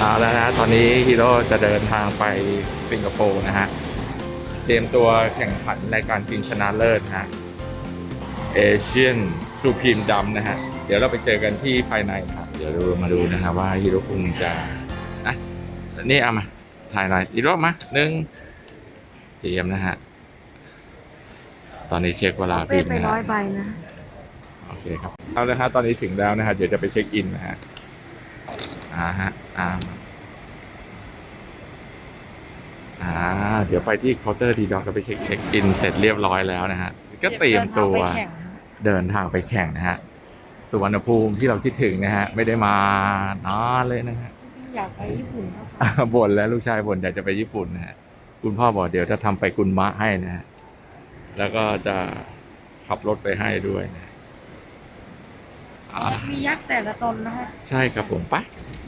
เอาแล้วนะตอนนี้ฮีโร่จะเดินทางไปสิงคโปร์นะฮะ เตรียมตัวแข่งขันในการชิงชนะเลิศนะฮะเอเชียนซูพีมดำนะฮะ เดี๋ยวเราไปเจอกันที่ภายในครับเดี๋ยวเรามาดูนะฮะว่าฮีโร่คุงจะอะนี่เอามา ถ่ายหน่อยอีกรอบมาหนึ่งเตรียมนะฮะ ตอนนี้เช็คเวลาเป้ผิดไปนะร้ฮะอยใบนะโอเคครับ เอาละฮะตอนนี้ถึงแล้วนะฮะ เดี๋ยวจะไปเช็คอินนะฮะ อ่าฮะอ่าอ่า เดี๋ยวไปที่เคาน์เตอร์ดีดอกก็ไปเช็คเช็คอินเสร็จเรียบร้อยแล้วนะฮะ ก็เตรียมตัวเดินทางไปแข่งนะฮะสุวรรณภูมิที่เราคิดถึงนะฮะ ไม่ได้มานานเลยนะฮะจริงๆอยากไปญี่ปุ่นมากกว่าอ่าบ่นแล้วลูกชายบ่นอยากจะไปญี่ปุ่นนะฮะคุณพ่อบอกเดี๋ยวจะทำไปกุนมะให้นะฮะแล้วก็จะขับรถไปให้ด้วยนะอ่า มียักษ์แต่ละตนนะฮะใช่ครับผมไปะ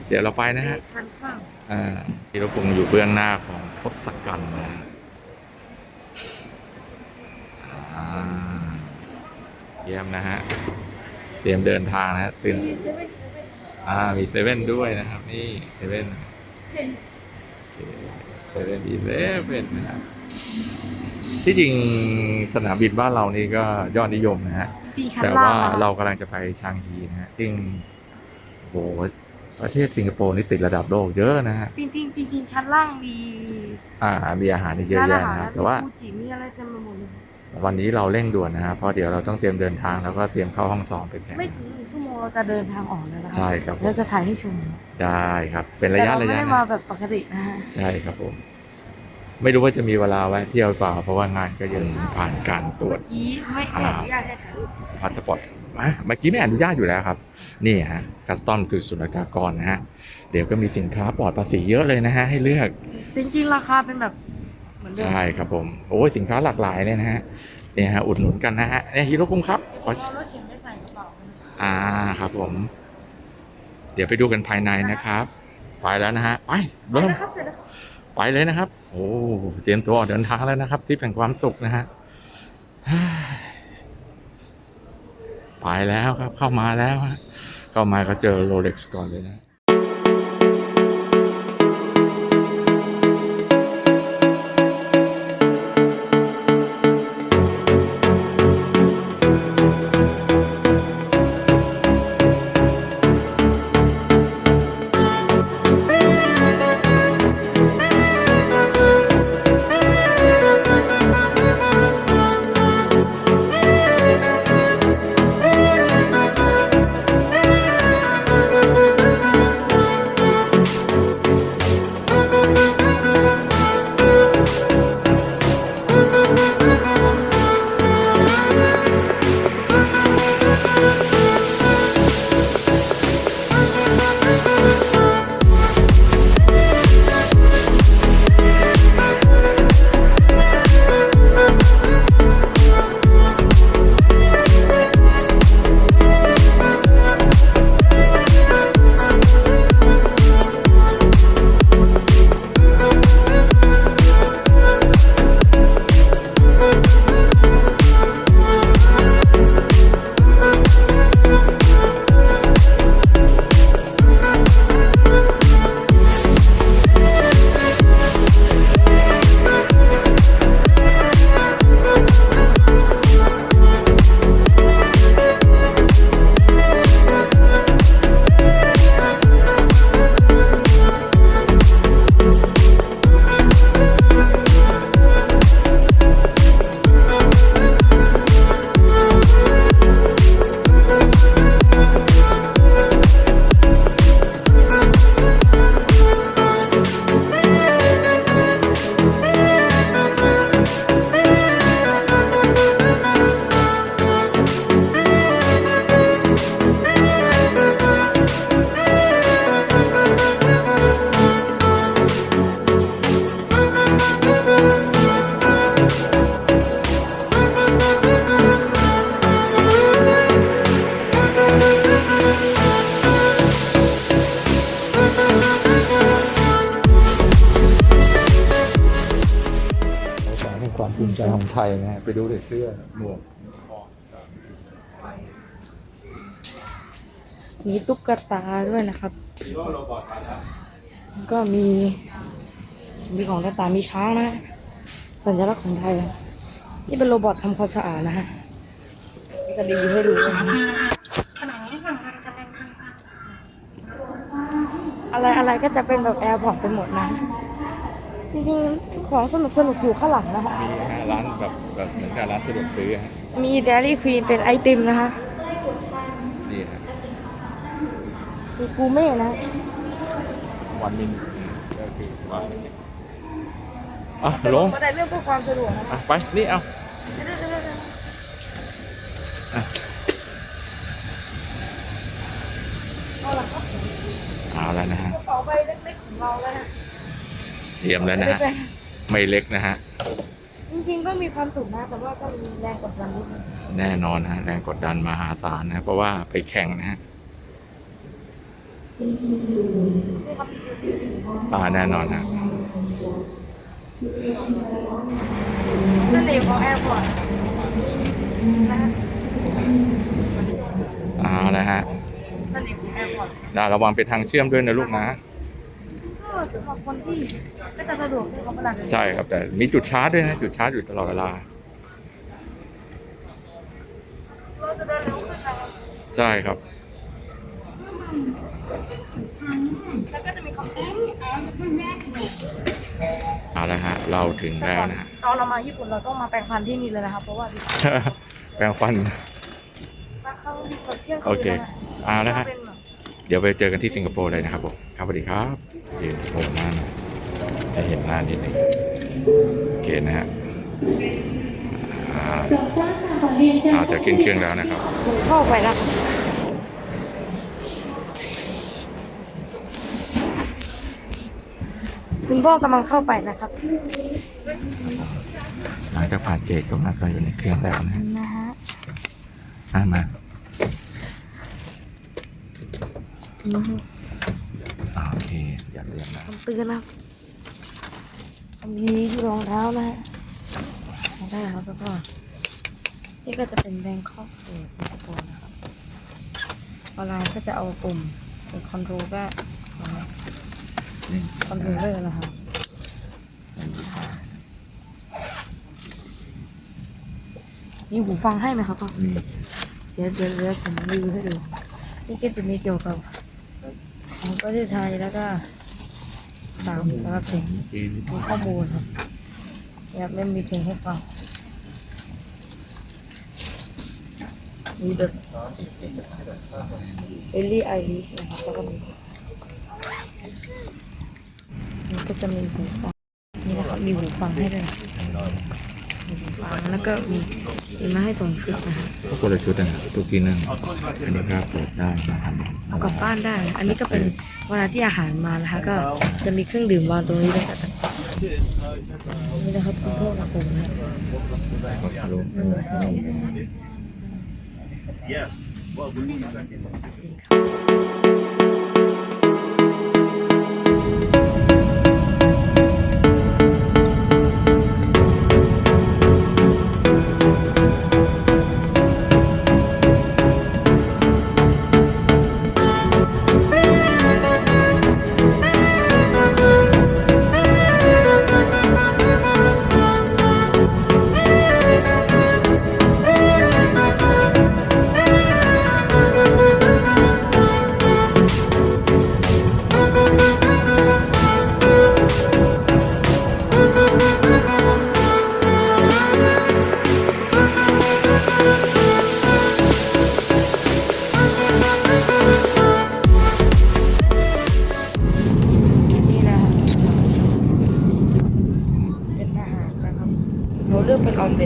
เดี๋ยวเราไปนะฮะคันข้างอ่าที่เราคงอยู่เบื้องหน้าของทศกัณฐ์นะฮะอ่าเยี่ยมนะฮะ เตรียมเดินทางนะฮะตื่นมีเซเว่นอ่ามีเซเว่นด้วยนะครับ นี่เซเว่นเห็นเซเว่นอีเลฟเว่นนะครับที่จริงสนามบินบ้านเรานี่ก็ยอดนิยมนะฮะปีชั้น แต่ล่าว่างนะเรากำลังจะไปชางฮีนะฮะซึ่งโหประเทศสิงคโปร์นี่ติดระดับโลกเยอะนะฮะจริงๆจริงๆชั้นล่างมี อ่า มีอาหารนี่เยอะร้านแยะอาหารนะครับมีแต่ว่าฟูจิมีอะไรเต็มไปหมดเลยวันนี้เราเร่งด่วนนะฮะเพราะเดี๋ยวเราต้องเตรียมเดินทางแล้วก็เตรียมเข้าห้องซ้อมไปแข่งไม่ถึงหนึ่งชั่วโมงเราจะเดินทางออกแล้วนะครัใช่ครับผมเราจะถ่ายให้ชมได้ครับ เป็นระยะแต่เราระไม่ยะได้นะมาแบบปกตินะฮะใช่ครับผม ไม่รู้ว่าจะมีเวลาแวะเที่ยวเปล่า เพราะว่างานก็ยังผ่านการตรวจเมื่อกี้ไม่ไม่อนุญาตให้ถ่ายรูปพาสปอร์ตอะเมื่อกี้ไม่อนุญาตอยู่แล้วครับ นี่ฮะคัสตอมคือศุลกากรนะฮะ เดี๋ยวก็มีสินค้าปลอดภาษีเยอะเลยนะฮะ ให้เลือก จริงๆ ราคาเป็นแบบเหมือนเดิมใช่ครับผม โอ้ยสินค้าหลากหลายเลยนะฮะ เนี่ยฮะอุดหนุนกันนะฮะเนี่ยฮีโร่คุ้มครับขอเอารถเข็นไม่ใส่กระเป๋านะอ่าครับผม เดี๋ยวไปดูกันภายในนะครับ ไปแล้วนะฮะ ไปไปเริ่มแล้วครับเสร็จแล้วครับ ไปเลยนะครับ โอ้เตรียมตัวออกเดินทางแล้วนะครับที่แห่งความสุขนะฮะไปแล้วครับเข้ามาแล้วเข้ามาก็เจอโรเล็กซ์ก่อนเลยนะ ใจของไทยนะฮะไปดูแต่เสื้อหมวกมีตุ๊กตาด้วยนะครับแล้วก็มีมีของต่างๆมีช้างนะ สัญลักษณ์ของไทย นี่เป็นโรบอททำความสะอาดนะฮะจะรีให้ดูอะไรอะไรก็จะเป็นแบบแอร์พอร์ตไปหมดนะ จริงๆของสนุกสนุกๆอยู่ข้างหลังนะคะมีนะฮะร้านแบบแบบเหมือนกับร้านสะดวกซื้อฮะมีเดลี่ควีนเป็นไอติมนะคะนี่ฮะมีกูเม่นะ วันมินก็คือว่าอะลงมาได้เรื่องเพื่อความสะดวกนะอะไปนี่เอาอะเอาละครับเอาแล้วนะฮะกระเป๋าใบเล็กๆของเราแล้วนะ เตรียมแล้วนะฮะไม่เล็กนะฮะจริงๆก็มีความสุขนะแต่ว่าก็มีแรงกดดันนิดนึงแน่นอนฮะแรงกดดันมหาศาลนะเพราะว่าไปแข่งนะฮะนี่ครับพี่ดิวอ่าแน่นอนฮะเสน่ห์ของแอร์พอร์ตนะฮะเอาแล้วฮะเสน่ห์ของแอร์พอร์ตดาระวังเป็นทางเชื่อมด้วยนะลูกนะก็ สำหรับคนที่ก็จะสะดวกที่เขาประดับใช่ครับแต่มีจุดชาร์จด้วยนะจุดชาร์จอยู่ตลอดเวลา เราจะเดินเร็วขึ้นนะครับใช่ครับ แล้วก็จะมีคำเตือนเอาละฮะ เราถึงแล้วนะฮะ ตอนเรามาญี่ปุ่นเราต้องมาแปลงฟันที่นี่เลยนะครับเพราะว่าดิแปรงฟัน มาเข้าที่เปิดเที่ยงคืนโอเคนะฮะเอาละฮะ เป็นแบบ เดี๋ยวไปเจอกันที่สิงคโปร์เลยนะครับผมครับสวัสดีครับเห็นโผล่หน้าหน่อยจะเห็นหน้านิดหนึงโอเคนะฮะอ่าอาจะขึ้นเครื่องแล้วนะครับผมเข้าไปแล้วครับคุณพ่อกำลังเข้าไปนะครับ หลังจากผ่านเกตก็มาก็อยู่ในเครื่องแล้วนะฮะนะฮะอะมา อือฮึอ่าโอเคอย่าเรียนนะคำเตือนนะครับมีรองเท้านะฮะรองเท้าครับแล้วก็นี่ก็จะเป็นแบงคอกเอสิงคโปร์นะครับออนไลน์ก็จะเอาปุ่มเป็นคอนโทรลก็คอนโทรลเลอร์นะครับมีหูฟังให้ไหมครับพ่อนี่เดี๋ยวเดี๋ยวเดี๋ยวผมรีวิวให้ดูนี่ก็จะมีเกี่ยวกับ ของประเทศไทยแล้วก็ตางสารเพลงมีข้อมูลครับอยากเล่นมีเพลงให้ฟังมีแบบเอลลี่ไอริสนะครับแล้วก็มีนี่ก็จะมีหูฟังนี่นะครับมีหูฟังให้ด้วยนะ ฟังแล้วก็มีมีมาให้สองชุดนะฮะก็คนละชุดนะทุกทีนึงอันนี้ก็เปิดได้นะครับเอากลับบ้านได้ อันนี้ก็เป็นเวลาที่อาหารมานะคะ ก็จะมีเครื่องดื่มวางตรงนี้ด้วยค่ะนี่นะครับคุณพ่อกับผมนะรู้อืม Yes. Well, we need a second.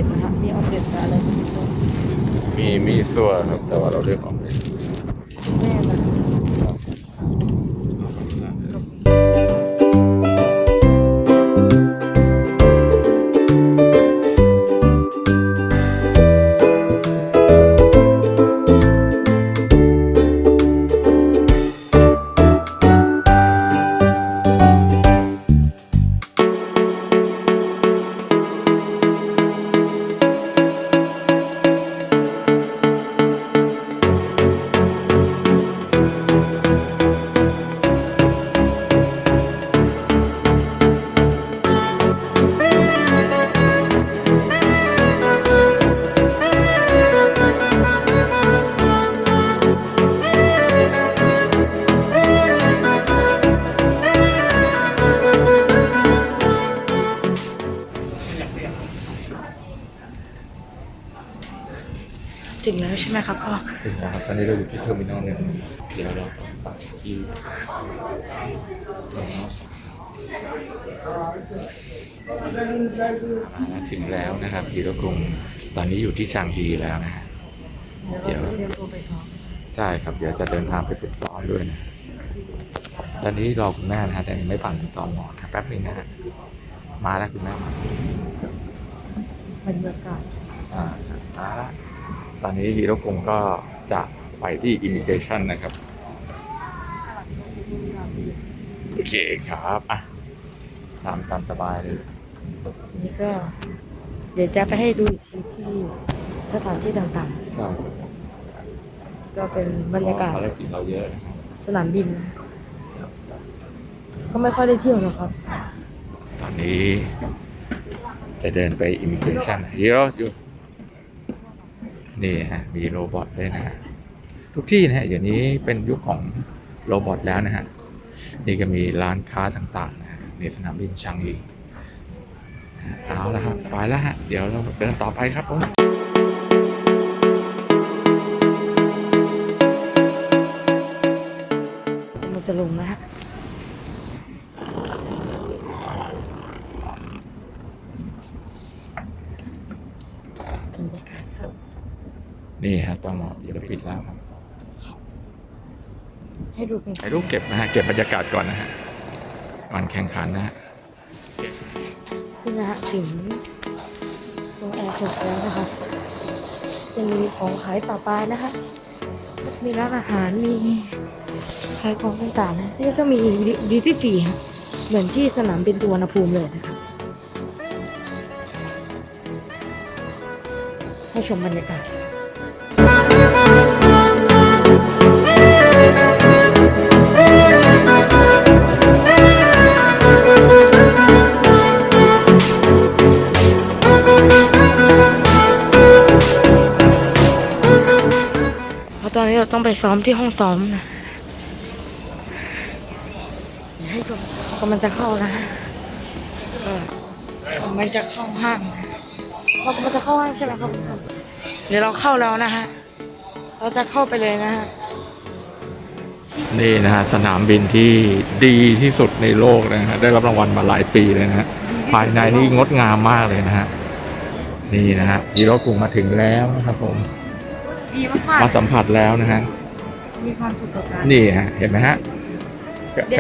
นออมเล็ตนะคะมีออมเล็ตกับอะไรมีมีส่วนครับ แต่ว่าเราเรียกออมเลย แล้วใช่ไหมครับพ่อถึงแล้วครับตอนนี้เราอยู่ที่เทอร์มินอลหนึ่งเดี๋ยวเราต้องไปที่เทอร์มินอลสามอ่าถึงแล้วนะครับฮีโร่กรุงตอนนี้อยู่ที่ชางฮีแล้วนะฮะเดี๋ยวเดี๋ยวตัวไปซ้อมใช่ครับ เดี๋ยวจะเดินทางไปฝึกซ้อมด้วยนะ ตอนนี้รอคุณแม่นะฮะแต่ยังไม่ผ่านตอมอครับแป๊บหนึงนะฮะมาแล้วคุณแม่มาบรรยากาศอ่ามาแล้ว ตอนนี้ฮีโร่กรุงก็จะไปที่อิมิเกชันนะครับ โอเคครับอะตามตามสบายเลยนี่ก็ เดี๋ยวจะไปให้ดูอีกทีที่สถานที่ต่างใช่ๆก็เป็นบรรยากาศภารกิจเราเยอะนะครับสนามบินนะก็ไม่ค่อยได้เที่ยวหรอกครับ ตอนนี้จะเดินไปอิมิเกชันฮีโร่อยู่ นี่ฮะมีโรบอทด้วยนะฮะทุกที่นะฮะอย่างนี้เป็นยุคของโรบอทแล้วนะฮะนี่ก็มีร้านค้าต่างๆนะฮะในสนามบินชางอีนะฮะเอาละครับไปแล้วฮะเดี๋ยวเราเดินต่อไปครับผมมันจะลงนะฮะ บรรยากาศครับ นี่ฮะต้องเดี๋ยวเราปิดแล้วครับ ให้ดูเป็นถ่ายรูปเก็บนะฮะ เก็บบรรยากาศก่อนนะฮะก่อนแข่งขันนะฮะนี่นะฮะถึงตรงแอร์พอร์ตแล้วนะครับจะมีของขายต่อไปนะคะ มีร้านอาหาร มีขายของต่างๆนะนี่ก็มีดิวตี้ฟรีฮะเหมือนที่สนามบินสุวรรณภูมิเลยนะครับให้ชมบรรยากาศ นนี้เราต้องไปซ้อมที่ห้องซ้อมนะเดี๋ยวให้ชมกำลังจะเข้านะเออกำลังจะเข้าห้างนะเรากำลังจะเข้าห้างใช่ไหมครับเดี๋ยวเราเข้าแล้วนะฮะ เราจะเข้าไปเลยนะฮะ นี่นะฮะสนามบินที่ดีที่สุดในโลกนะฮะได้รับรางวัลมาหลายปีเลยนะฮะภายในนี่งดงามมากเลยนะฮะ นี่นะฮะฮีโร่กรุงมาถึงแล้วนะครับผม ดีมากมาสัมผัสแล้วนะฮะๆมีความสุขกับการ นี่ฮะ เห็นไหมฮะ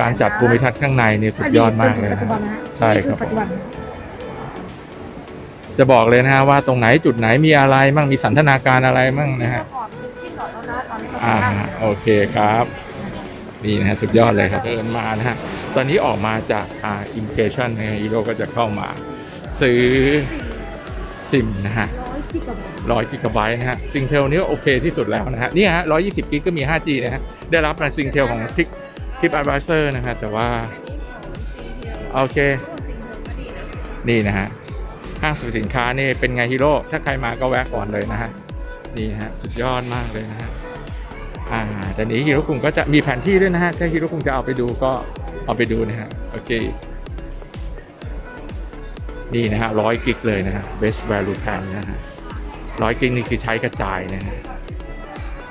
การจัดภูมิทัศน์ข้างในนี่สุดยอดมากเลยปัจนะจุบันฮะนะฮะใช่ครับปัจจุบันนะจะบอกเลยนะฮะว่าตรงไหนจุดไหนมีอะไรมั่งมีสันทนาการอะไรมั่งนะฮะก่อนเป็นที่หลอดแล้วนะตอนนี้เราอ่าไปนั่งโอเคครับนี่นะฮะสุดยอดเลยครับเดินมานะฮะตอนนี้ออกมาจากอ่าอิมเพรสชันนะฮะฮีโร่ก็จะเข้ามา ซื้อซิมนะฮะร้อย กิกะไบต์ร้อยกิกะไบต์นะฮะซิงเทลนี้โอเคที่สุดแล้วนะฮะนี่ฮะร้อยยี่สิบกิกก็มี 5G นะฮะได้รับมาซิงเทลของทิกทิปอ d ไ i เซอร์นะฮะแต่ว่า โอเค นี่นะฮะห้างสรรพสินค้านี่เป็นไงฮีโร่ถ้าใครมาก็แวะก่อนเลยนะฮะนี่ฮะสุดยอดมากเลยนะฮะอ่าแต่นี้ฮีโร่กรุงก็จะมีแผนที่ด้วยนะฮะถ้าฮีโร่กรุงจะเอาไปดูก็เอาไปดูนะฮะโอเคนี่นะฮะร้อยกิกเลยนะฮะ best value plan นะฮะ ร้อยกิกนี่คือใช้กระจายนะฮะ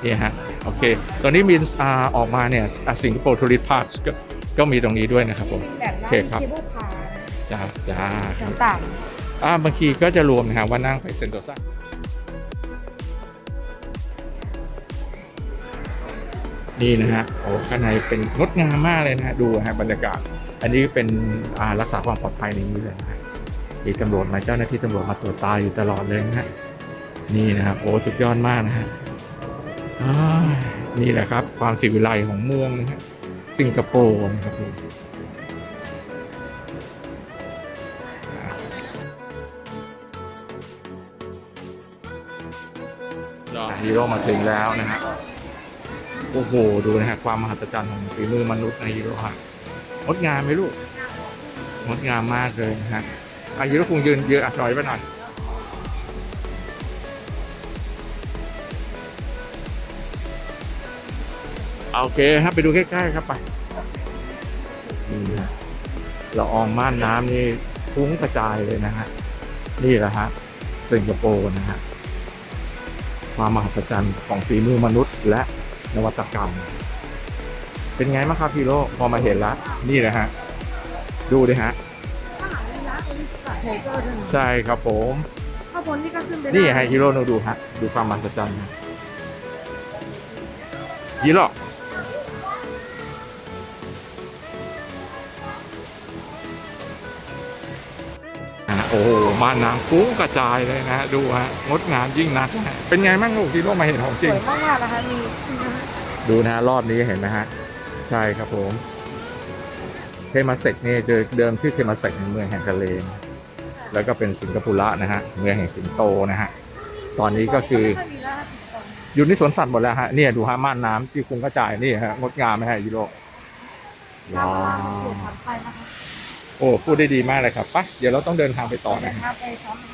นี่ฮะโอเคตอนนี้มีอ่าออกมาเนี่ยสิงคโปร์ทัวริสต์พาร์คก็ก็มีตรงนี้ด้วยนะครับผมแบบโอนั่งเคครับเคเบิลคาร์จ้าจ้าต่างอ่าบางทีก็จะรวมนะฮะว่านั่งไปเซนโตซานี่นะฮะโอ้ข้างในเป็นงดงามมากเลยนะฮะดูฮะบรรยากาศ อันนี้เป็นอ่ารักษาความปลอดภัยในนี้เลยนะฮะมีตำรวจมาเจ้าหน้าที่ตำรวจมาตรวจตาอยู่ตลอดเลยนะฮะ นี่นะครับโอ้สุดยอดมากนะฮะนี่แหละครับ ความสิวิไลของเมืองนะฮะสิงคโปร์นะครับผมฮีโร่มาถึงแล้วนะฮะโอ้โห ดูนะฮะ ความมหัศจรรย์ของฝีมือมนุษย์ในฮีโร่ฮะงดงามไหมลูกงดงามมากเลยนะฮะอะฮีโรคงยืนเยืนอะถอยไปหน่อย โอเคครับไปดูใกล้ๆครับไปนี่นะละอองม่านน้ำนี่ฟุ้งกระจายเลยนะฮะนี่แหละฮะสิงคโปร์นะฮะความมหัศจรรย์ของฝีมือมนุษย์และนวัตกรรม เป็นไงบ้างครับพี่โลพอมาเห็นแล้วนี่เลยฮะ ดูดิฮะ ใช่ครับผมข้างบนนี่ก็ขึ้นไปนี่ไฮฮีโร่ดูฮะ ดูความมหัศจรรย์ฮะฮีโร่อะ อ้โหม่านน้ำฟุ้งกระจายเลยนะฮะดูฮะงดงามยิ่งนักนะฮะเป็นไงบ้างลูกฮีโร่มาเห็นของจสริง วยมากๆนะคะมีนะฮะดูนะฮะรอบนี้เห็นไหมฮะ ใช่ครับผม เทมาเซกนี่เดิมเดิมชื่อเทมาเซกในเมืองแห่งทะเลนะแล้วก็เป็นสิงคโปร์นะฮะ เมืองแห่งสิงโตนะฮะ ตอนนี้ก็คือไม่มีแล้วค่ะติดต่ออยู่ในสวนสัตว์หมดแล้วฮะ เนี่ยดูฮะม่านน้ำที่คุ้งกระจายนี่ฮะงดงามไหมฮะยูโรทาว้างเปลี่ยนวผ่านไปนะคะ โอ้พูดได้ดีมากเลยครับปะเดี๋ยวเราต้องเดินทางไปต่อนะครับ ไปซ้อม